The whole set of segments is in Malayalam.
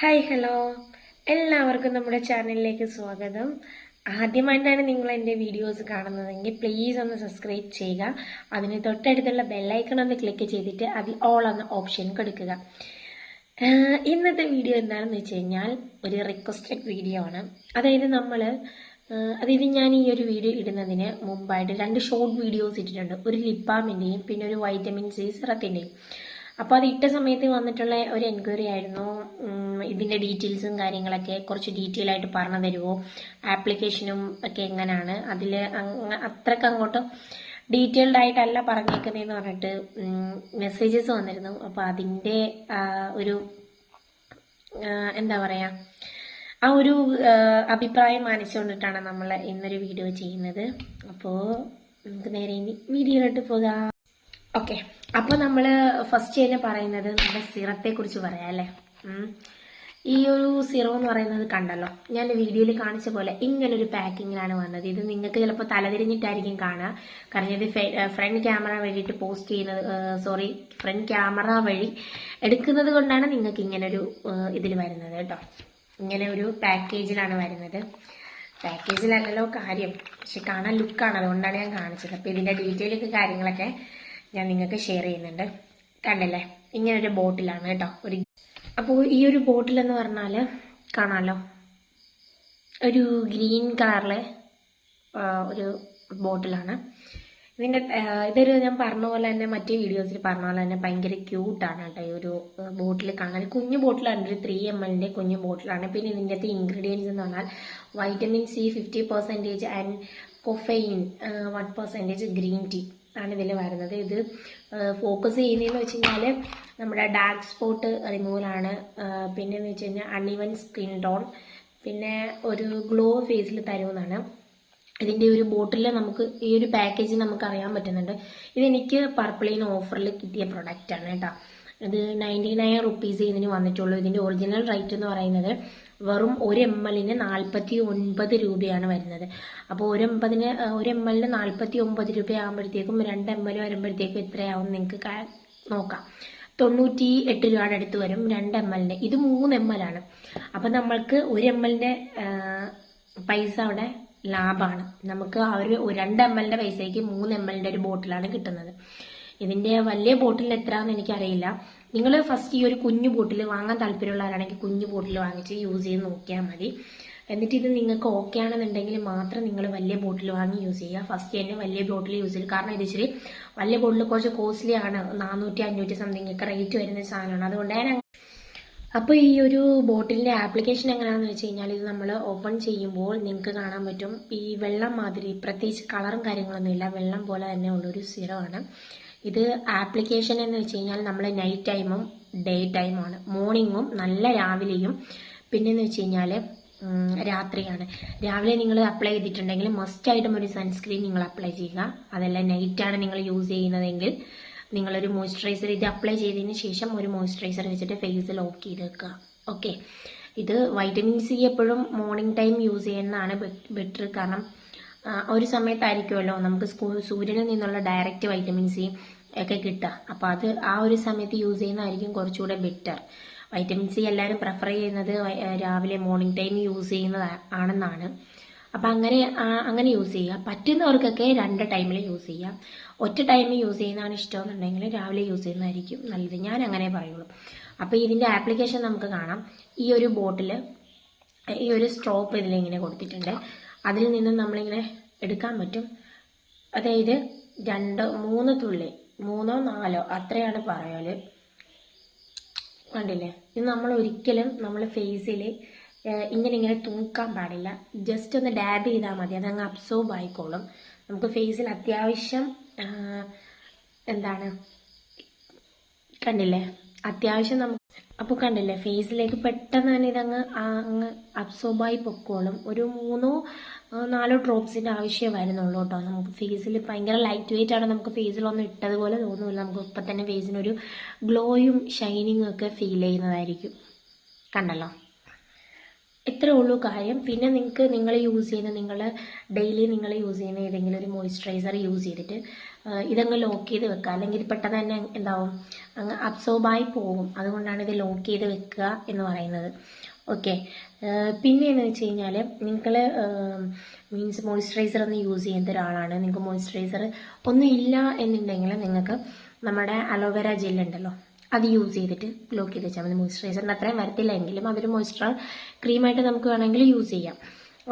Hi hello. എല്ലാവർക്കും നമ്മുടെ ചാനലിലേക്ക് സ്വാഗതം. ആദ്യമായിട്ടാണ് നിങ്ങൾ എന്റെ വീഡിയോസ് കാണുന്നതെങ്കിൽ പ്ലീസ് ഒന്ന് സബ്സ്ക്രൈബ് ചെയ്യുക. അതിന് തൊട്ടടുത്തുള്ള ബെല്ലൈക്കൺ ഒന്ന് ക്ലിക്ക് ചെയ്തിട്ട് അതിൽ ഓൾ എന്ന ഓപ്ഷൻ കൊടുക്കുക ഇന്നത്തെ വീഡിയോ എന്താണെന്ന് വെച്ച് കഴിഞ്ഞാൽ ഒരു റിക്വസ്റ്റഡ് വീഡിയോ ആണ്. അതായത് നമ്മൾ അതായത് ഞാൻ ഈ ഒരു വീഡിയോ ഇടുന്നതിന് മുമ്പായിട്ട് രണ്ട് ഷോർട്ട് വീഡിയോസ് ഇട്ടിട്ടുണ്ട്. ഒരു ലിപ്പാമിന്റെയും പിന്നെ ഒരു വൈറ്റമിൻ സി സിറത്തിന്റെയും അപ്പോൾ അത് ഇട്ട സമയത്ത് വന്നിട്ടുള്ള ഒരു എൻക്വയറി ആയിരുന്നു. ഇതിന്റെ ഡീറ്റെയിൽസും കാര്യങ്ങളൊക്കെ കുറച്ച് ഡീറ്റെയിൽ ആയിട്ട് പറഞ്ഞു തരുമോ ആപ്ലിക്കേഷനും ഒക്കെ എങ്ങനെയാണ് അതിൽ അത്രയ്ക്ക് അങ്ങോട്ട് ഡീറ്റെയിൽഡ് ആയിട്ടല്ല പറഞ്ഞേക്കുന്നതെന്ന് പറഞ്ഞിട്ട് മെസ്സേജസ് വന്നിരുന്നു. അപ്പോൾ അതിന്റെ ഒരു എന്താ പറയാ ആ ഒരു അഭിപ്രായം മാനിച്ചുകൊണ്ടിട്ടാണ് നമ്മൾ ഇന്നൊരു വീഡിയോ ചെയ്യുന്നത്. അപ്പോൾ നമുക്ക് നേരെ ഇനി വീഡിയോയിലോട്ട് പോകാം. ഓക്കെ അപ്പോൾ നമ്മൾ ഫസ്റ്റ് തന്നെ പറയുന്നത് നമ്മുടെ സിറത്തെ കുറിച്ച് പറയാം അല്ലേ? ഈ ഒരു സിറം എന്ന് പറയുന്നത് കണ്ടല്ലോ? ഞാൻ വീഡിയോയിൽ കാണിച്ച പോലെ ഇങ്ങനെ ഒരു പാക്കിങ്ങിലാണ് വന്നത്. ഇത് നിങ്ങൾക്ക് ചിലപ്പോൾ തലതിരിഞ്ഞിട്ടായിരിക്കും കാണുക. കാരണം ഇത് ഫ്രണ്ട് ക്യാമറ വഴിയിട്ട് പോസ്റ്റ് ചെയ്യുന്നത് സോറി ഫ്രണ്ട് ക്യാമറ വഴി എടുക്കുന്നത് കൊണ്ടാണ് നിങ്ങൾക്ക് ഇങ്ങനൊരു ഇതിൽ വരുന്നത് കേട്ടോ. ഇങ്ങനെ ഒരു പാക്കേജിലാണ് വരുന്നത്. പാക്കേജിലല്ലല്ലോ കാര്യം. പക്ഷെ കാണാൻ ലുക്കാണ് അതുകൊണ്ടാണ് ഞാൻ കാണിച്ചത്. അപ്പോൾ ഇതിന്റെ ഡീറ്റെയിലൊക്കെ കാര്യങ്ങളൊക്കെ ഞാൻ നിങ്ങൾക്ക് ഷെയർ ചെയ്യുന്നുണ്ട്. കണ്ടല്ലേ? ഇങ്ങനൊരു ബോട്ടിലാണ് കേട്ടോ. ഒരു അപ്പോൾ ഈ ഒരു ബോട്ടിൽ എന്ന് പറഞ്ഞാൽ കാണാമല്ലോ ഒരു ഗ്രീൻ കളറിലെ ഒരു ബോട്ടിലാണ്. ഇതിന്റെ ഇതൊരു ഞാൻ പറഞ്ഞ പോലെ തന്നെ മറ്റേ വീഡിയോസിൽ പറഞ്ഞ പോലെ തന്നെ ഭയങ്കര ക്യൂട്ടാണ് കേട്ടോ ഈ ഒരു ബോട്ടിൽ കാണാൻ. കുഞ്ഞു ബോട്ടിലാണ് ഒരു ത്രീ എം എല്ലിന്റെ കുഞ്ഞു ബോട്ടിലാണ്. പിന്നെ ഇതിന്റെ അകത്ത് ഇൻഗ്രീഡിയൻസ് എന്ന് പറഞ്ഞാൽ vitamin C fifty percentage and caffeine one percentage green tea ആണ് ഇതിൽ വരുന്നത്. ഇത് ഫോക്കസ് ചെയ്യുന്നതെന്ന് വെച്ച് കഴിഞ്ഞാൽ നമ്മുടെ ഡാർക്ക് സ്പോട്ട് റിമൂവലാണ് പിന്നെ എന്ന് വെച്ച് കഴിഞ്ഞാൽ അൺഇവൻ സ്കിൻ ടോൺ പിന്നെ ഒരു ഗ്ലോ ഫേസിൽ തരുമെന്നാണ് ഇതിന്റെ ഒരു ബോട്ടിൽ നമുക്ക് ഈ ഒരു പാക്കേജ് നമുക്ക് അറിയാൻ പറ്റുന്നുണ്ട്. ഇതെനിക്ക് പർപ്പിളിന് ഓഫറിൽ കിട്ടിയ പ്രൊഡക്റ്റാണ് കേട്ടോ. ഇത് നയന്റി നയൻ റുപ്പീസ് ഇതിന് വന്നിട്ടുള്ളൂ. ഇതിന്റെ ഒറിജിനൽ റേറ്റ് എന്ന് പറയുന്നത് വെറും ഒരു എം എല്ലിന് നാൽപ്പത്തി ഒൻപത് രൂപയാണ് വരുന്നത്. അപ്പോൾ ഒരു എൺപതിന് ഒരു എം എല്ലിന് നാൽപ്പത്തി ഒമ്പത് രൂപ ആകുമ്പോഴത്തേക്കും രണ്ട് എം എൽ വരുമ്പോഴത്തേക്കും എത്രയാവും നിങ്ങൾക്ക് നോക്കാം. തൊണ്ണൂറ്റി എട്ട് രൂപയുടെ അടുത്ത് വരും രണ്ട് എം എല്ലിന് ഇത് മൂന്ന് എം എൽ ആണ് അപ്പം നമ്മൾക്ക് ഒരു എം എല്ലിന്റെ പൈസ അവിടെ ലാഭമാണ്. നമുക്ക് ആ ഒരു രണ്ട് എം എല്ലിന്റെ പൈസയ്ക്ക് മൂന്ന് എം എല്ലിന്റെ ഒരു ബോട്ടിലാണ് കിട്ടുന്നത്. ഇതിന്റെ വലിയ ബോട്ടിൽ എത്രയാണെന്ന് എനിക്കറിയില്ല. നിങ്ങൾ ഫസ്റ്റ് ഈ ഒരു കുഞ്ഞു ബോട്ടിൽ വാങ്ങാൻ താല്പര്യമുള്ളവരാണെങ്കിൽ കുഞ്ഞു ബോട്ടിൽ വാങ്ങിച്ച് യൂസ് ചെയ്ത് നോക്കിയാൽ മതി. എന്നിട്ട് ഇത് നിങ്ങൾക്ക് ഓക്കെ ആണെന്നുണ്ടെങ്കിൽ മാത്രം നിങ്ങൾ വലിയ ബോട്ടിൽ വാങ്ങി യൂസ് ചെയ്യുക. ഫസ്റ്റ് തന്നെ വലിയ ബോട്ടിൽ യൂസ് ചെയ്യുക കാരണം ഇത് ഇച്ചിരി വലിയ ബോട്ടിൽ കുറച്ച് കോസ്റ്റ്ലി ആണ്. നാനൂറ്റി അഞ്ഞൂറ്റി സംതിങ് ഒക്കെ റേറ്റ് വരുന്ന സാധനമാണ്. അതുകൊണ്ട് ഞാൻ അപ്പോൾ ഈ ഒരു ബോട്ടിലിന്റെ ആപ്ലിക്കേഷൻ എങ്ങനെയാണെന്ന് വെച്ച് കഴിഞ്ഞാൽ ഇത് നമ്മൾ ഓപ്പൺ ചെയ്യുമ്പോൾ നിങ്ങൾക്ക് കാണാൻ പറ്റും. ഈ വെള്ളം മാതിരി പ്രത്യേകിച്ച് കളറും കാര്യങ്ങളൊന്നുമില്ല. വെള്ളം പോലെ തന്നെ ഉള്ളൊരു സിറമാണ് ഇത് ആപ്ലിക്കേഷൻ എന്ന് വെച്ച് കഴിഞ്ഞാൽ നമ്മൾ നൈറ്റ് ടൈമും ഡേ ടൈമുമാണ് മോർണിംഗും നല്ല രാവിലെയും പിന്നെന്ന് വെച്ച് കഴിഞ്ഞാൽ രാത്രിയാണ്. രാവിലെ നിങ്ങൾ അപ്ലൈ ചെയ്തിട്ടുണ്ടെങ്കിൽ മസ്റ്റായിട്ടും ഒരു സൺസ്ക്രീൻ നിങ്ങൾ അപ്ലൈ ചെയ്യുക. അതല്ല നൈറ്റാണ് നിങ്ങൾ യൂസ് ചെയ്യുന്നതെങ്കിൽ നിങ്ങളൊരു മോയ്സ്ചറൈസർ ഇത് അപ്ലൈ ചെയ്തതിന് ശേഷം ഒരു മോയ്സ്ചറൈസർ വെച്ചിട്ട് ഫേസ് ലോക്ക് ചെയ്ത് വെക്കുക. ഓക്കെ ഇത് വൈറ്റമിൻ സി എപ്പോഴും മോർണിംഗ് ടൈം യൂസ് ചെയ്യുന്നതാണ് ബെറ്റർ കാരണം ഒരു സമയത്തായിരിക്കുമല്ലോ നമുക്ക് സ്കൂ സൂര്യനിൽ നിന്നുള്ള ഡയറക്റ്റ് വൈറ്റമിൻ സി ഒക്കെ കിട്ടുക. അപ്പോൾ അത് ആ ഒരു സമയത്ത് യൂസ് ചെയ്യുന്നതായിരിക്കും കുറച്ചുകൂടെ ബെറ്റർ വൈറ്റമിൻ സി എല്ലാവരും പ്രിഫർ ചെയ്യുന്നത് രാവിലെ മോർണിംഗ് ടൈം യൂസ് ചെയ്യുന്നത് ആണെന്നാണ്. അപ്പം അങ്ങനെ അങ്ങനെ യൂസ് ചെയ്യുക. പറ്റുന്നവർക്കൊക്കെ രണ്ട് ടൈമിൽ യൂസ് ചെയ്യാം. ഒറ്റ ടൈമിൽ യൂസ് ചെയ്യുന്നതാണ് ഇഷ്ടമെന്നുണ്ടെങ്കിൽ രാവിലെ യൂസ് ചെയ്യുന്നതായിരിക്കും നല്ലത്. ഞാൻ അങ്ങനെ പറയുള്ളൂ. അപ്പോൾ ഇതിന്റെ ആപ്ലിക്കേഷൻ നമുക്ക് കാണാം. ഈ ഒരു ബോട്ടിൽ ഈ ഒരു സ്ട്രോപ്പ് ഇതിലിങ്ങനെ കൊടുത്തിട്ടുണ്ട്. അതിൽ നിന്നും നമ്മളിങ്ങനെ എടുക്കാൻ പറ്റും. അതായത് രണ്ടോ മൂന്ന് തുള്ളി മൂന്നോ നാലോ അത്രയാണ് പറയൽ. കണ്ടില്ലേ? ഇത് നമ്മൾ ഒരിക്കലും നമ്മൾ ഫേസിൽ ഇങ്ങനെ ഇങ്ങനെ തൂക്കാൻ പാടില്ല. ജസ്റ്റ് ഒന്ന് ഡാബ് ചെയ്താൽ മതി. അതങ്ങ് അബ്സോർബ് ആയിക്കോളും. നമുക്ക് ഫേസിൽ അത്യാവശ്യം എന്താണ്? കണ്ടില്ലേ? അത്യാവശ്യം നമുക്ക് അപ്പോൾ കണ്ടില്ലേ ഫേസിലേക്ക് പെട്ടെന്ന് തന്നെ ഇതങ്ങ് അങ്ങ് അബ്സോർബായി പൊക്കോളും. ഒരു മൂന്നോ നാലോ ഡ്രോപ്സിന്റെ ആവശ്യമേ വരുന്നുള്ളൂ കേട്ടോ. നമുക്ക് ഫേസിൽ ഭയങ്കര ലൈറ്റ് വെയിറ്റ് ആണ് നമുക്ക് ഫേസിലൊന്നും ഇട്ടതുപോലെ തോന്നുന്നില്ല നമുക്ക് ഇപ്പം തന്നെ ഫേസിനൊരു ഗ്ലോയും ഷൈനിങ്ങും ഒക്കെ ഫീൽ ചെയ്യുന്നതായിരിക്കും. കണ്ടല്ലോ? ഇത്രേ ഉള്ളൂ കാര്യം. പിന്നെ നിങ്ങൾക്ക് നിങ്ങൾ യൂസ് ചെയ്യുന്ന നിങ്ങൾ ഡെയിലി നിങ്ങൾ യൂസ് ചെയ്യുന്ന ഏതെങ്കിലും ഒരു മോയ്സ്ചറൈസർ യൂസ് ചെയ്തിട്ട് ഇതങ്ങ് ലോക്ക് ചെയ്ത് വെക്കുക അല്ലെങ്കിൽ പെട്ടെന്ന് തന്നെ എന്താവും? അങ്ങ് അബ്സോർബായി പോകും. അതുകൊണ്ടാണ് ഇത് ലോക്ക് ചെയ്ത് വെക്കുക എന്ന് പറയുന്നത്. ഓക്കെ പിന്നെ എന്ന് വെച്ച് കഴിഞ്ഞാൽ നിങ്ങൾ മീൻസ് മോയ്സ്ചറൈസർ ഒന്ന് യൂസ് ചെയ്യുന്ന ഒരാളാണ്. നിങ്ങൾക്ക് മോയ്സ്ചറൈസർ ഒന്നും ഇല്ല എന്നുണ്ടെങ്കിൽ നിങ്ങൾക്ക് നമ്മുടെ അലോവേര ജെല്ലുണ്ടല്ലോ അത് യൂസ് ചെയ്തിട്ട് ലോക്ക് ചെയ്ത് വെച്ചാൽ മതി. മോയ്സ്ചറൈസറിന് അത്രയും വരത്തില്ല എങ്കിലും അതൊരു മോയ്സ്ചറ ക്രീമായിട്ട് നമുക്ക് വേണമെങ്കിൽ യൂസ് ചെയ്യാം.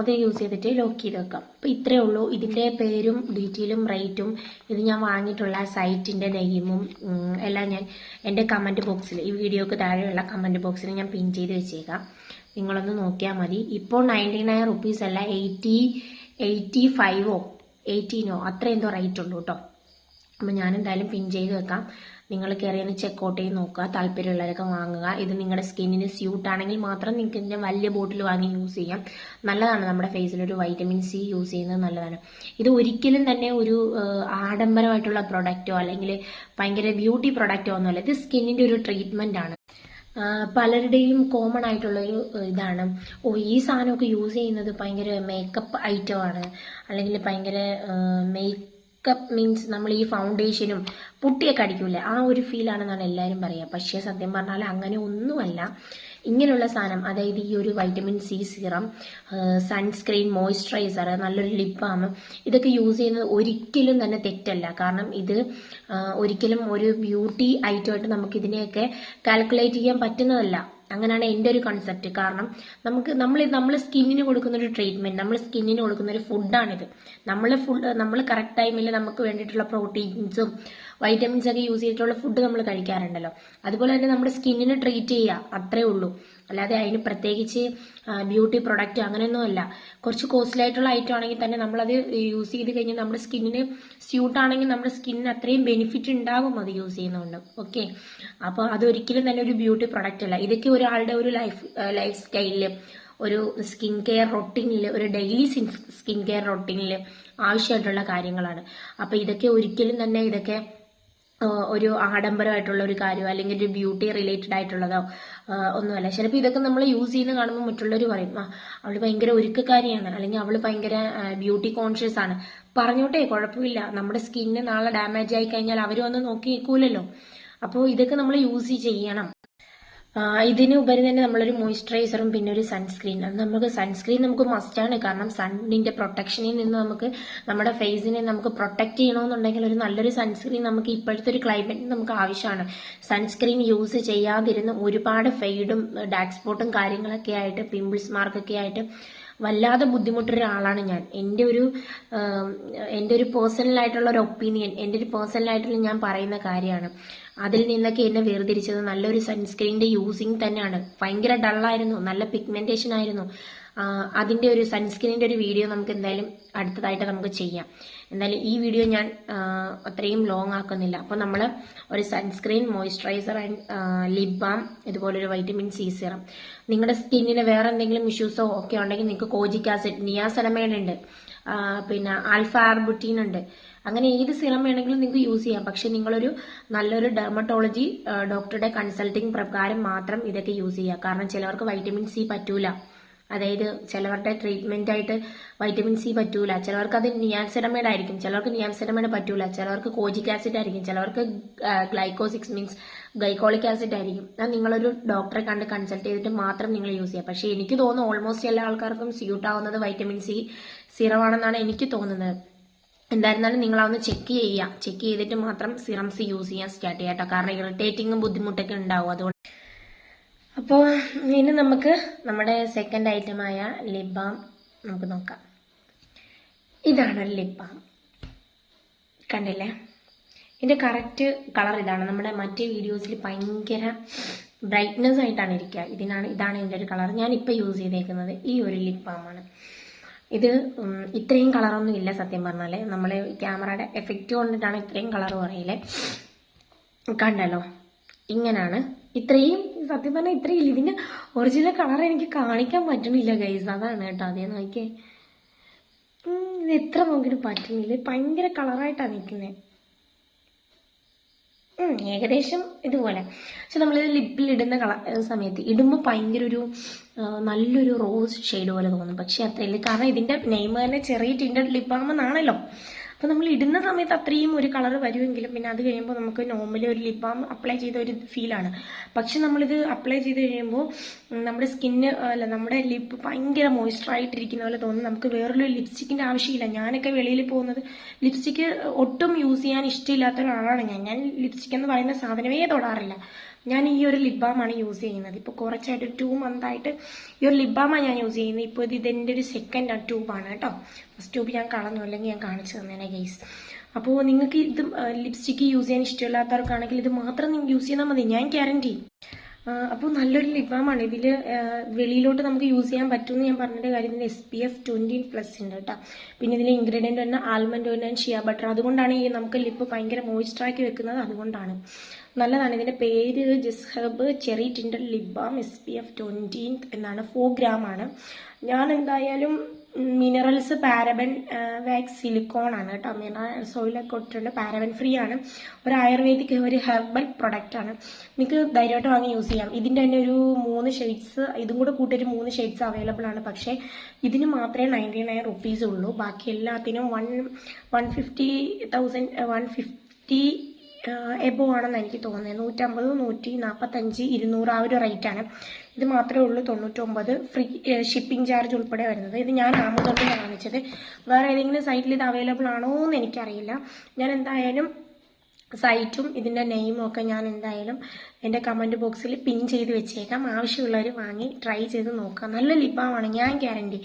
അത് യൂസ് ചെയ്തിട്ട് ലോക്ക് ചെയ്ത് വെക്കാം. അപ്പോൾ ഇത്രയേ ഉള്ളൂ. ഇതിന്റെ പേരും ഡീറ്റെയിലും റേറ്റും ഇത് ഞാൻ വാങ്ങിയിട്ടുള്ള സൈറ്റിന്റെ നെയിമും എല്ലാം ഞാൻ എന്റെ കമന്റ് ബോക്സിൽ ഈ വീഡിയോക്ക് താഴെയുള്ള കമന്റ് ബോക്സിൽ ഞാൻ പിൻ ചെയ്ത് വെച്ചേക്കാം. നിങ്ങളൊന്ന് നോക്കിയാൽ മതി. ഇപ്പോൾ നയന്റി നയൻ റുപ്പീസ് അല്ല എയ്റ്റി എയ്റ്റി ഫൈവോ എയ്റ്റീനോ അത്ര എന്തോ റേറ്റ് ഉള്ളൂ കേട്ടോ അപ്പോൾ ഞാനെന്തായാലും പിൻ ചെയ്ത് വെക്കാം. നിങ്ങൾ കയറി ഒന്ന് ചെക്കൗട്ട് ചെയ്ത് നോക്കുക താല്പര്യമുള്ളവരൊക്കെ വാങ്ങുക. ഇത് നിങ്ങളുടെ സ്കിന്നിന് സ്യൂട്ട് ആണെങ്കിൽ മാത്രം നിങ്ങൾക്ക് ഇതിന്റെ വലിയ ബോട്ടിൽ വാങ്ങി യൂസ് ചെയ്യാം. നല്ലതാണ് നമ്മുടെ ഫേസിൽ ഒരു വൈറ്റമിൻ സി യൂസ് ചെയ്യുന്നത് നല്ലതാണ്. ഇത് ഒരിക്കലും തന്നെ ഒരു ആഡംബരമായിട്ടുള്ള പ്രൊഡക്റ്റോ അല്ലെങ്കിൽ ഭയങ്കര ബ്യൂട്ടി പ്രൊഡക്റ്റോ ഒന്നുമല്ല. ഇത് സ്കിന്നിന്റെ ഒരു ട്രീറ്റ്മെന്റ് ആണ്. പലരുടെയും കോമൺ ആയിട്ടുള്ള ഒരു ഇതാണ്. ഓ ഈ സാധനമൊക്കെ യൂസ് ചെയ്യുന്നത് ഭയങ്കര മേക്കപ്പ് ഐറ്റം ആണ്. അല്ലെങ്കിൽ ഭയങ്കര മേക്കപ്പ് മീൻസ് നമ്മൾ ഈ ഫൗണ്ടേഷനും പുട്ടിയൊക്കെ അടിക്കൂലേ ആ ഒരു ഫീലാണെന്നാണ് എല്ലാവരും പറയുക. പക്ഷേ സത്യം പറഞ്ഞാൽ അങ്ങനെ ഒന്നുമല്ല. ഇങ്ങനെയുള്ള സാധനം അതായത് ഈ ഒരു vitamin C serum sunscreen moisturiser നല്ലൊരു ലിപ് ബാം ഇതൊക്കെ യൂസ് ചെയ്യുന്നത് ഒരിക്കലും തന്നെ തെറ്റല്ല. കാരണം ഇത് ഒരിക്കലും ഒരു ബ്യൂട്ടി ഐറ്റമായിട്ട് നമുക്ക് ഇതിനെയൊക്കെ കാൽക്കുലേറ്റ് ചെയ്യാൻ പറ്റുന്നതല്ല. അങ്ങനെയാണ് എന്റെ ഒരു കൺസെപ്റ്റ് കാരണം നമുക്ക് നമ്മൾ നമ്മൾ സ്കിന്നിന് കൊടുക്കുന്ന ഒരു ട്രീറ്റ്മെന്റ് നമ്മൾ സ്കിന്നിന് കൊടുക്കുന്ന ഒരു ഫുഡാണിത് നമ്മൾ ഫുഡ് നമ്മൾ കറക്റ്റ് ടൈമിൽ നമുക്ക് വേണ്ടിയിട്ടുള്ള പ്രോട്ടീൻസും വൈറ്റമിൻസ് ഒക്കെ യൂസ് ചെയ്തിട്ടുള്ള ഫുഡ് നമ്മൾ കഴിക്കാറുണ്ടല്ലോ. അതുപോലെ തന്നെ നമ്മുടെ സ്കിന്നിന് ട്രീറ്റ് ചെയ്യുക അത്രേ ഉള്ളൂ. അല്ലാതെ അതിന് പ്രത്യേകിച്ച് ബ്യൂട്ടി പ്രൊഡക്റ്റ് അങ്ങനെയൊന്നുമല്ല കുറച്ച് കോസ്റ്റ്ലി ആയിട്ടുള്ള ഐറ്റം ആണെങ്കിൽ തന്നെ നമ്മളത് യൂസ് ചെയ്ത് കഴിഞ്ഞാൽ നമ്മുടെ സ്കിന്നിന് സ്യൂട്ട് ആണെങ്കിൽ നമ്മുടെ സ്കിന്നിന് അത്രയും ബെനിഫിറ്റ് ഉണ്ടാകും അത് യൂസ് ചെയ്യുന്നതുകൊണ്ട്. ഓക്കെ അപ്പോൾ അതൊരിക്കലും തന്നെ ഒരു ബ്യൂട്ടി പ്രൊഡക്റ്റ് അല്ല. ഇതൊക്കെ ഒരാളുടെ ഒരു ലൈഫ് ലൈഫ് സ്റ്റൈലിൽ ഒരു സ്കിൻ കെയർ റൊട്ടീനിൽ ഒരു ഡെയിലി സ്കിൻ കെയർ റൊട്ടീനിൽ ആവശ്യമായിട്ടുള്ള കാര്യങ്ങളാണ്. അപ്പോൾ ഇതൊക്കെ ഒരിക്കലും തന്നെ ഇതൊക്കെ ഒരു ആഡംബരമായിട്ടുള്ള ഒരു കാര്യമോ അല്ലെങ്കിൽ ഒരു ബ്യൂട്ടി റിലേറ്റഡ് ആയിട്ടുള്ളതോ ഒന്നുമല്ല. ചിലപ്പോൾ ഇതൊക്കെ നമ്മൾ യൂസ് ചെയ്യുന്ന കാണുമ്പോൾ മറ്റുള്ളവർ പറയും ആ അവൾ ഭയങ്കര ഒരുക്കക്കാരിയാണ്. അല്ലെങ്കിൽ അവൾ ഭയങ്കര ബ്യൂട്ടി കോൺഷ്യസ് ആണ്. പറഞ്ഞോട്ടെ കുഴപ്പമില്ല. നമ്മുടെ സ്കിന്ന് നാളെ ഡാമേജ് ആയി കഴിഞ്ഞാൽ അവരും ഒന്ന് നോക്കി നിൽക്കൂലല്ലോ അപ്പോൾ ഇതൊക്കെ നമ്മൾ യൂസ് ചെയ്യണം. ഇതിന് ഉപരി തന്നെ നമ്മളൊരു മോയ്സ്ചറൈസറും പിന്നെ ഒരു സൺസ്ക്രീൻ അത് നമുക്ക് സൺസ്ക്രീൻ നമുക്ക് മസ്റ്റ് ആണ്. കാരണം സണ്ണിന്റെ പ്രൊട്ടക്ഷനിൽ നിന്ന് നമുക്ക് നമ്മുടെ ഫേസിനെ നമുക്ക് പ്രൊട്ടക്ട് ചെയ്യണമെന്നുണ്ടെങ്കിൽ ഒരു നല്ലൊരു സൺസ്ക്രീൻ നമുക്ക് ഇപ്പോഴത്തെ ഒരു ക്ലൈമറ്റിന് നമുക്ക് ആവശ്യമാണ്. സൺസ്ക്രീൻ യൂസ് ചെയ്യാതിരുന്ന് ഒരുപാട് ഫെയ്ഡും ഡാർക്ക് സ്പോട്ടും കാര്യങ്ങളൊക്കെ ആയിട്ട് പിമ്പിൾസ് മാർക്കൊക്കെ ആയിട്ട് വല്ലാതെ ബുദ്ധിമുട്ടൊരു ആളാണ് ഞാൻ. എന്റെ ഒരു എന്റെ ഒരു പേഴ്സണലായിട്ടുള്ള ഒരു ഒപ്പീനിയൻ എന്റെ ഒരു പേഴ്സണലായിട്ടുള്ള ഞാൻ പറയുന്ന കാര്യമാണ്. അതിൽ നിന്നൊക്കെ എന്നെ വേർതിരിച്ചത് നല്ലൊരു സൺസ്ക്രീനിന്റെ യൂസിങ് തന്നെയാണ്. ഭയങ്കര ഡള്ളായിരുന്നു നല്ല പിഗ്മെന്റേഷൻ ആയിരുന്നു. അതിന്റെ ഒരു സൺസ്ക്രീനിന്റെ ഒരു വീഡിയോ നമുക്ക് എന്തായാലും അടുത്തതായിട്ട് നമുക്ക് ചെയ്യാം. എന്തായാലും ഈ വീഡിയോ ഞാൻ അത്രയും ലോങ് ആക്കുന്നില്ല. അപ്പോൾ നമ്മൾ ഒരു sunscreen moisturiser and lip balm ഇതുപോലെ ഒരു വൈറ്റമിൻ സി സിറം നിങ്ങളുടെ സ്കിന്നിന് വേറെ എന്തെങ്കിലും ഇഷ്യൂസോ ഒക്കെ ഉണ്ടെങ്കിൽ നിങ്ങൾക്ക് കോജിക് ആസിഡ് നിയാസലമേഡ് ഉണ്ട്. പിന്നെ ആൽഫ ആർബുട്ടീൻ ഉണ്ട്. അങ്ങനെ ഏത് സിറം വേണമെങ്കിലും നിങ്ങൾക്ക് യൂസ് ചെയ്യാം. പക്ഷെ നിങ്ങളൊരു നല്ലൊരു ഡെർമറ്റോളജി ഡോക്ടറുടെ കൺസൾട്ടിങ് പ്രകാരം മാത്രം ഇതൊക്കെ യൂസ് ചെയ്യുക. കാരണം ചിലവർക്ക് വൈറ്റമിൻ സി പറ്റൂല. അതായത് ചിലവരുടെ ട്രീറ്റ്മെന്റ് ആയിട്ട് വൈറ്റമിൻ സി പറ്റൂല. ചിലവർക്ക് അത് നിയാൻസെറമൈഡ് ആയിരിക്കും. ചിലവർക്ക് നിയാൻസെറമൈഡ് പറ്റൂല. ചിലവർക്ക് കോജിക് ആസിഡ് ആയിരിക്കും. ചിലവർക്ക് ഗ്ലൈക്കോസിക്സ് മീൻസ് ഗൈക്കോളിക് ആസിഡ് ആയിരിക്കും. അത് നിങ്ങളൊരു ഡോക്ടറെ കണ്ട് കൺസൾട്ട് ചെയ്തിട്ട് മാത്രം നിങ്ങൾ യൂസ് ചെയ്യുക. പക്ഷേ എനിക്ക് തോന്നുന്നു ഓൾമോസ്റ്റ് എല്ലാ ആൾക്കാർക്കും സ്യൂട്ട് ആവുന്നത് വൈറ്റമിൻ സി സിറമാണെന്നാണ് എനിക്ക് തോന്നുന്നത്. എന്തായിരുന്നാലും നിങ്ങൾ അതൊന്ന് ചെക്ക് ചെയ്യുക. ചെക്ക് ചെയ്തിട്ട് മാത്രം സിറംസ് യൂസ് ചെയ്യാൻ സ്റ്റാർട്ട് ചെയ്യാം കേട്ടോ. കാരണം ഇറിറ്റേറ്റിങ്ങും ബുദ്ധിമുട്ടൊക്കെ ഉണ്ടാവും. അതുകൊണ്ട് അപ്പോൾ ഇനി നമുക്ക് നമ്മുടെ സെക്കൻഡ് ഐറ്റമായ ലിപ് ബാം നമുക്ക് നോക്കാം. ഇതാണ് ലിപ് ബാം കണ്ടില്ലേ? ഇതിന്റെ കറക്റ്റ് കളർ ഇതാണ്. നമ്മുടെ മറ്റേ വീഡിയോസിൽ ഭയങ്കര ബ്രൈറ്റ്നെസ് ആയിട്ടാണ് ഇരിക്കുക. ഇതിനാണ് ഇതാണ് ഇതിന്റെ ഒരു കളർ ഞാനിപ്പോൾ യൂസ് ചെയ്തേക്കുന്നത് ഈ ഒരു ലിപ് ബാമാണ് ഇത് ഇത്രയും കളറൊന്നും ഇല്ല സത്യം പറഞ്ഞാൽ നമ്മൾ ക്യാമറയുടെ എഫക്റ്റ് കൊണ്ടിട്ടാണ് ഇത്രയും കളർ പറയില്ലേ കണ്ടല്ലോ? ഇങ്ങനാണ്. ഇത്രയും സത്യം പറഞ്ഞാൽ ഇത്രയും ഇല്ല. ഇതിന്റെ ഒറിജിനൽ കളർ എനിക്ക് കാണിക്കാൻ പറ്റണില്ല ഗൈസ് അതാണ് കേട്ടോ. അതേ നോക്കിയേ. ഇത് എത്ര നോക്കിയിട്ട് പറ്റുന്നില്ല. ഭയങ്കര കളറായിട്ടാണ് നിൽക്കുന്നത് ഏകദേശം ഇതുപോലെ. പക്ഷെ നമ്മൾ ലിപ്പിൽ ഇടുന്ന കള സമയത്ത് ഇടുമ്പോൾ ഭയങ്കര ഒരു നല്ലൊരു റോസ് ഷെയ്ഡ് പോലെ തോന്നും. പക്ഷെ അത്രയില്ല കാരണം ഇതിന്റെ നെയ്മ് തന്നെ ചെറിയ ടിൻഡഡ് ലിപ് ബാം എന്നാണല്ലോ അപ്പോൾ നമ്മൾ ഇടുന്ന സമയത്ത് അത്രയും ഒരു കളർ വരുമെങ്കിലും പിന്നെ അത് കഴിയുമ്പോൾ നമുക്ക് നോർമലി ഒരു ലിപ് ബാം അപ്ലൈ ചെയ്ത ഒരു ഫീലാണ് പക്ഷെ നമ്മളിത് അപ്ലൈ ചെയ്ത് കഴിയുമ്പോൾ നമ്മുടെ സ്കിന്ന് അല്ല നമ്മുടെ ലിപ്പ് ഭയങ്കര മോയ്സ്ചറായിട്ടിരിക്കുന്ന പോലെ തോന്നുന്നു നമുക്ക് വേറൊരു ലിപ്സ്റ്റിക്കിന്റെ ആവശ്യമില്ല. ഞാനൊക്കെ വെളിയിൽ പോകുന്നത് ലിപ്സ്റ്റിക്ക് ഒട്ടും യൂസ് ചെയ്യാൻ ഇഷ്ടമില്ലാത്ത ഒരാളാണ് ഞാൻ. ഞാൻ ലിപ്സ്റ്റിക് എന്ന് പറയുന്ന സാധനമേ തൊടാറില്ല. ഞാൻ ഈ ഒരു ലിപ് ബാമാണ് യൂസ് ചെയ്യുന്നത്. ഇപ്പോൾ കുറച്ചായിട്ട് ടു മന്ത് ആയിട്ട് ഈ ഒരു ലിപ് ബാമാണ് ഞാൻ യൂസ് ചെയ്യുന്നത്. ഇപ്പോൾ ഇത് ഇതിന്റെ ഒരു സെക്കൻഡ് ട്യൂബാണ് കേട്ടോ. ഫസ്റ്റ് ട്യൂബ് ഞാൻ കളഞ്ഞു അല്ലെങ്കിൽ ഞാൻ കാണിച്ചു തന്നേനെ ഗെയ്സ് അപ്പോൾ നിങ്ങൾക്ക് ഇത് ലിപ്സ്റ്റിക്ക് യൂസ് ചെയ്യാൻ ഇഷ്ടമില്ലാത്തവർക്കാണെങ്കിൽ ഇത് മാത്രം നിങ്ങൾ യൂസ് ചെയ്താൽ മതി. ഞാൻ ഗ്യാരണ്ടി അപ്പോൾ നല്ലൊരു ലിപ് ബാമാണ് ഇതിൽ വെളിയിലോട്ട് നമുക്ക് യൂസ് ചെയ്യാൻ പറ്റുമെന്ന് ഞാൻ പറഞ്ഞിട്ട് കാര്യം ഇതിൽ S P F twenty plus ഉണ്ട് കേട്ടോ. പിന്നെ ഇതിൽ ഇൻഗ്രീഡിയന്റ് തന്നെ almond oil and shea butter അതുകൊണ്ടാണ് ഈ നമുക്ക് ലിപ്പ് ഭയങ്കര മോയ്സ്ചറാക്കി വെക്കുന്നത്. അതുകൊണ്ടാണ്. നല്ലതാണ്. ഇതിന്റെ പേര് ജിസ്ഹബ് cherry tinted lip balm S P F ട്വന്റീൻ എന്നാണ്. ഫോർ ഗ്രാം ആണ്. ഞാൻ എന്തായാലും മിനറൽസ് പാരബൻ വാക്സ് സിലിക്കോൺ ആണ് കേട്ടോ. മിനറൽസ് ഓയിലൊക്കെ ഇട്ടിട്ടുണ്ട്. പാരബൻ ഫ്രീ ആണ്. ഒരു ആയുർവേദിക് ഒരു ഹെർബൽ പ്രൊഡക്റ്റ് ആണ്. നിങ്ങൾക്ക് ധൈര്യമായിട്ട് വാങ്ങി യൂസ് ചെയ്യാം. ഇതിന്റെ തന്നെ ഒരു മൂന്ന് ഷെയ്ഡ്സ് ഇതും കൂടെ കൂട്ടി മൂന്ന് ഷെയ്ഡ്സ് അവൈലബിൾ ആണ്. പക്ഷേ ഇതിന് മാത്രമേ നയന്റി നയൻ റുപ്പീസ് ഉള്ളൂ. ബാക്കി എല്ലാത്തിനും one one fifty thousand one fifty above ആണെന്ന് എനിക്ക് തോന്നുന്നത്. നൂറ്റമ്പത് നൂറ്റി നാൽപ്പത്തഞ്ച് ഇരുന്നൂറ് ആ ഒരു റേറ്റ് ആണ്. ഇത് മാത്രമേ ഉള്ളൂ തൊണ്ണൂറ്റൊമ്പത്. ഫ്രീ ഷിപ്പിംഗ് ചാർജ് ഉൾപ്പെടെ വരുന്നത്. ഇത് ഞാൻ ആമസോണിൽ വാങ്ങിച്ചത്. വേറെ ഏതെങ്കിലും സൈറ്റിൽ ഇത് അവൈലബിൾ ആണോ എന്ന് എനിക്കറിയില്ല. ഞാൻ എന്തായാലും സൈറ്റും ഇതിന്റെ നെയിമും ഒക്കെ ഞാൻ എന്തായാലും എന്റെ കമന്റ് ബോക്സിൽ പിൻ ചെയ്ത് വെച്ചേക്കാം. ആവശ്യമുള്ളവർ വാങ്ങി ട്രൈ ചെയ്ത് നോക്കാം. നല്ല ലിബാമാണ് ഞാൻ ഗ്യാരണ്ടി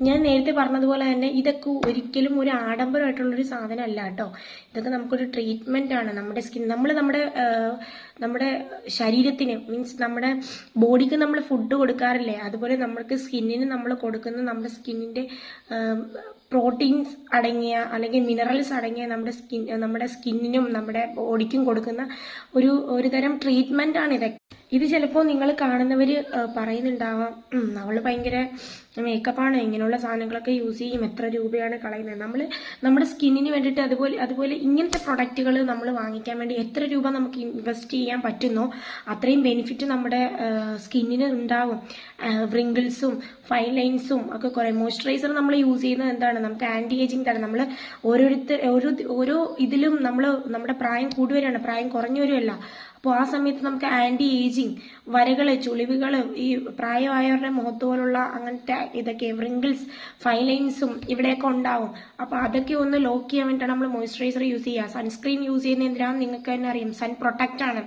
ഞാൻ നേരത്തെ പറഞ്ഞതുപോലെ തന്നെ ഇതൊക്കെ ഒരിക്കലും ഒരു ആഡംബരമായിട്ടുള്ളൊരു സാധനമല്ല കേട്ടോ. ഇതൊക്കെ നമുക്കൊരു ട്രീറ്റ്മെന്റ് ആണ്. നമ്മുടെ സ്കിൻ നമ്മൾ നമ്മുടെ നമ്മുടെ ശരീരത്തിന് മീൻസ് നമ്മുടെ ബോഡിക്ക് നമ്മൾ ഫുഡ് കൊടുക്കാറില്ലേ? അതുപോലെ നമ്മൾക്ക് സ്കിന്നിന് നമ്മൾ കൊടുക്കുന്ന നമ്മുടെ സ്കിന്നിന്റെ പ്രോട്ടീൻസ് അടങ്ങിയ അല്ലെങ്കിൽ മിനറൽസ് അടങ്ങിയ നമ്മുടെ സ്കിൻ നമ്മുടെ സ്കിന്നിനും നമ്മുടെ ബോഡിക്കും കൊടുക്കുന്ന ഒരു ഒരു തരം ട്രീറ്റ്മെന്റ് ആണ് ഇതൊക്കെ. ഇത് ചിലപ്പോൾ നിങ്ങൾ കാണുന്നവർ പറയുന്നുണ്ടാവാം അവൾ ഭയങ്കര മേക്കപ്പാണ് ഇങ്ങനെയുള്ള സാധനങ്ങളൊക്കെ യൂസ് ചെയ്യും എത്ര രൂപയാണ് കളയുന്നത്? നമ്മൾ നമ്മുടെ സ്കിന്നിന് വേണ്ടിയിട്ട് അതുപോലെ അതുപോലെ ഇങ്ങനത്തെ പ്രൊഡക്റ്റുകൾ നമ്മൾ വാങ്ങിക്കാൻ വേണ്ടി എത്ര രൂപ നമുക്ക് ഇൻവെസ്റ്റ് ചെയ്യാൻ പറ്റുന്നോ അത്രയും ബെനിഫിറ്റ് നമ്മുടെ സ്കിന്നിന് ഉണ്ടാവും. വ്രിങ്കിൾസും ഫൈൻ ലൈൻസും ഒക്കെ കുറേ. മോയ്സ്ചറൈസർ നമ്മൾ യൂസ് ചെയ്യുന്നത് എന്താണ്? നമുക്ക് ആന്റി ഏജിങ് തന്നെ നമ്മൾ ഓരോരുത്തർ ഓരോ ഓരോ ഇതിലും നമ്മൾ നമ്മുടെ പ്രായം കൂടുവരാണ് പ്രായം കുറഞ്ഞു വരുമല്ല അപ്പോൾ ആ സമയത്ത് നമുക്ക് ആന്റി ഏജിങ് വരകൾ ചുളിവുകൾ ഈ പ്രായമായവരുടെ മുഖത്ത് പോലുള്ള അങ്ങനത്തെ ഇതൊക്കെ റിങ്കിൾസ് ഫൈലൈൻസും ഇവിടെയൊക്കെ ഉണ്ടാവും. അപ്പോൾ അതൊക്കെ ഒന്ന് ലോക്ക് ചെയ്യാൻ വേണ്ടിയിട്ടാണ് നമ്മൾ മോയ്സ്ചറൈസർ യൂസ് ചെയ്യുക. സൺസ്ക്രീൻ യൂസ് ചെയ്യുന്ന എന്തിനാണെന്ന് നിങ്ങൾക്ക് തന്നെ അറിയാം. സൺ പ്രൊട്ടക്റ്റ് ആണ്.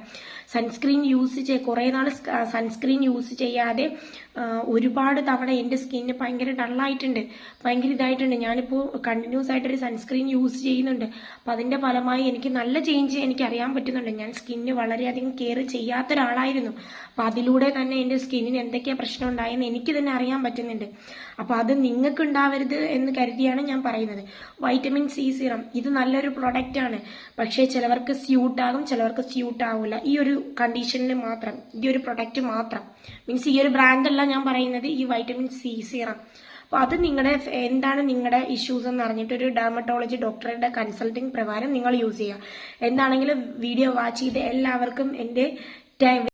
സൺസ്ക്രീൻ യൂസ് ചെയ്യ കുറേ നാൾ സൺസ്ക്രീൻ യൂസ് ചെയ്യാതെ ഒരുപാട് തവണ എന്റെ സ്കിന്ന് ഭയങ്കര ഡള്ളായിട്ടുണ്ട്. ഭയങ്കര ഇതായിട്ടുണ്ട്. ഞാനിപ്പോൾ കണ്ടിന്യൂസ് ആയിട്ടൊരു സൺസ്ക്രീൻ യൂസ് ചെയ്യുന്നുണ്ട്. അപ്പം അതിന്റെ ഫലമായി എനിക്ക് നല്ല ചേഞ്ച് എനിക്ക് അറിയാൻ പറ്റുന്നുണ്ട്. ഞാൻ സ്കിന്നിന് വളരെയധികം കെയർ ചെയ്യാത്ത ഒരാളായിരുന്നു അപ്പം അതിലൂടെ തന്നെ എന്റെ സ്കിന്നിന് എന്തൊക്കെയാണ് പ്രശ്നം ഉണ്ടായെന്ന് എനിക്ക് തന്നെ അറിയാൻ പറ്റുന്നുണ്ട്. അപ്പോൾ അത് നിങ്ങൾക്ക് ഉണ്ടാവരുത് എന്ന് കരുതിയാണ് ഞാൻ പറയുന്നത്. വൈറ്റമിൻ സി സിറം ഇത് നല്ലൊരു പ്രൊഡക്റ്റ് ആണ്. പക്ഷേ ചിലവർക്ക് സ്യൂട്ട് ആകും ചിലവർക്ക് സ്യൂട്ട് ആവില്ല ഈ ഒരു കണ്ടീഷനിൽ മാത്രം ഈ ഒരു പ്രൊഡക്റ്റ് മാത്രം. മീൻസ് ഈ ഒരു ബ്രാൻഡല്ല ഞാൻ പറയുന്നത് ഈ വൈറ്റമിൻ സി സിറം അപ്പോൾ അത് നിങ്ങളുടെ എന്താണ് നിങ്ങളുടെ ഇഷ്യൂസ് എന്ന് അറിഞ്ഞിട്ട് ഒരു ഡെർമറ്റോളജി ഡോക്ടറുടെ കൺസൾട്ടിങ് പ്രകാരം നിങ്ങൾ യൂസ് ചെയ്യുക. എന്താണെങ്കിലും വീഡിയോ വാച്ച് ചെയ്ത് എല്ലാവർക്കും എന്റെ